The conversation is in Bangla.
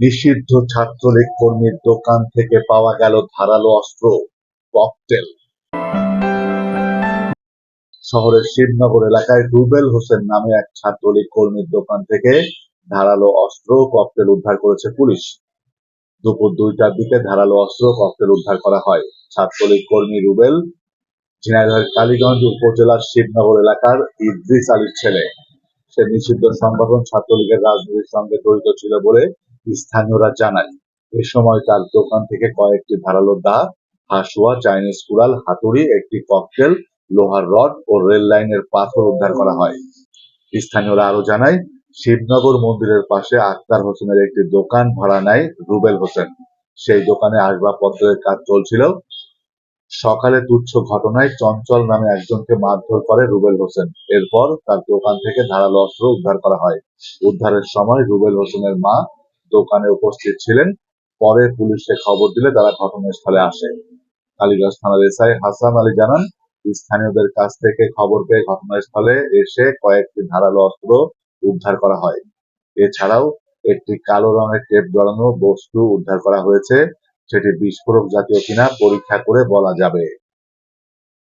নিষিদ্ধ ছাত্রলীগ কর্মীর দোকান থেকে পাওয়া গেল ধারালো অস্ত্র, ককটেল। শহরের শিবনগর এলাকায় রুবেল হোসেন নামে এক ছাত্রলীগ কর্মীর দোকান থেকে ধারালো অস্ত্র, ককটেল উদ্ধার করেছে পুলিশ। দুপুর দুইটার দিকে ধারালো অস্ত্র, ককটেল উদ্ধার করা হয়। ছাত্রলীগ কর্মী রুবেল, ঝিনাইদহের কালীগঞ্জ উপজেলার শিবনগর এলাকার ইদ্রিস আলীর ছেলে। সে নিষিদ্ধ সংগঠন ছাত্রলীগের রাজনীতির সঙ্গে জড়িত ছিল বলে স্থানীয়রা জানায়, এ সময় তার দোকান থেকে কয়েকটি ধারালো দা হাসুয়া, চাইনিজ কুড়াল, হাতুড়ি, একটি ককটেল, লোহার রড ও রেল লাইনের পাথর উদ্ধার করা হয়। স্থানীয়রা আরও জানায়, শিবনগর মন্দিরের পাশে আক্তার হোসেনের একটি দোকান ভাড়া নেয় রুবেল হোসেন। সেই দোকানে আসবাবপত্রের কাজ চলছিল। সকালে তুচ্ছ ঘটনায় চঞ্চল নামে একজনকে মারধর করে রুবেল হোসেন। এরপর তার দোকান থেকে ধারালো অস্ত্র উদ্ধার করা হয়। উদ্ধারের সময় রুবেল হোসেনের মা দোকানে উপস্থিত ছিলেন। পরে পুলিশকে খবর দিলে তারা ঘটনাস্থলে আসে। কালীগঞ্জ থানার এসআই হাসান আলী জানান, স্থানীয়দের কাছ থেকে খবর পেয়ে ঘটনাস্থলে এসে কয়েকটি ধারালো অস্ত্র উদ্ধার করা হয়। এছাড়াও একটি কালো রঙের টেপ জড়ানো বস্তু উদ্ধার করা হয়েছে, সেটি বিস্ফোরক জাতীয় কিনা পরীক্ষা করে বলা যাবে।